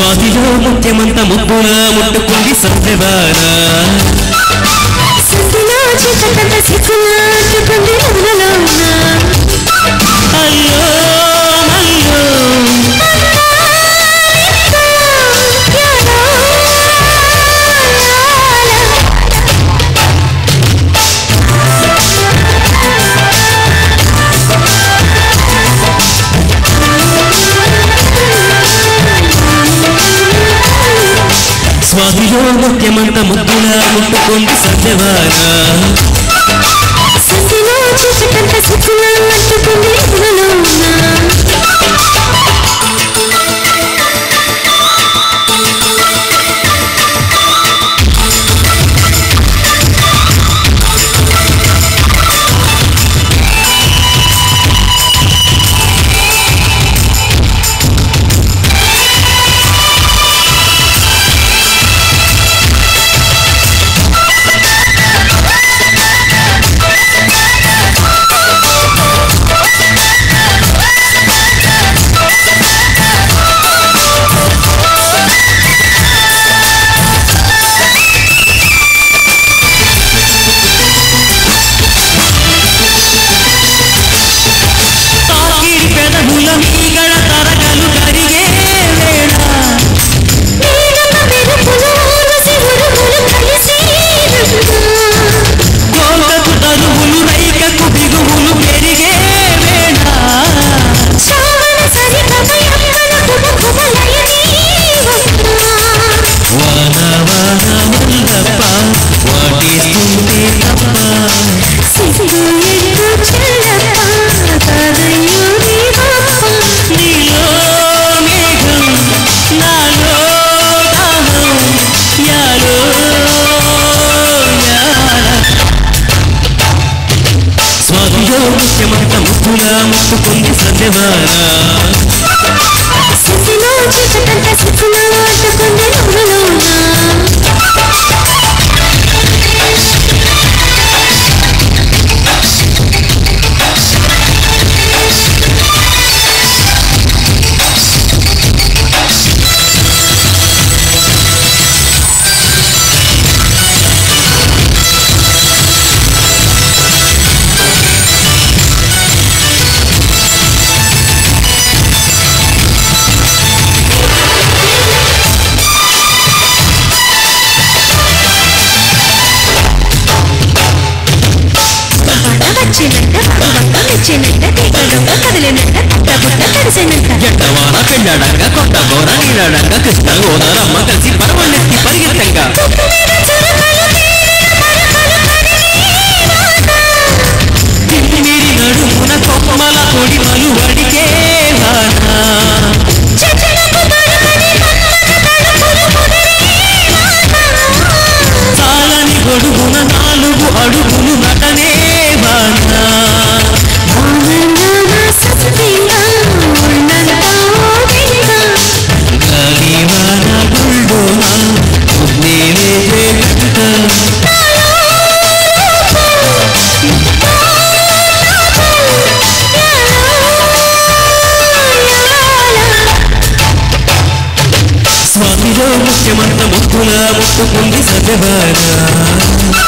స్వాతిలో ముఖ్యమంత ముగ్గులా ముట్టుకుంది సందెవారా సిగ్గులా చిత్తంత బావిలో ముఖ్యమంత ముద్దులా ముట్టుకుంది సత్యవాన? తెచ్చినంట వంగ మెచ్చినంట తీగలొంగ కదిలినంట కొత్త గుట్ట తడిసినంట ఎండవాన పెళ్ళాడంగా కొత్త గోర నీలాడంగా కృష్ణ గోదారమ్మ కలిసి పరవండి दीवाना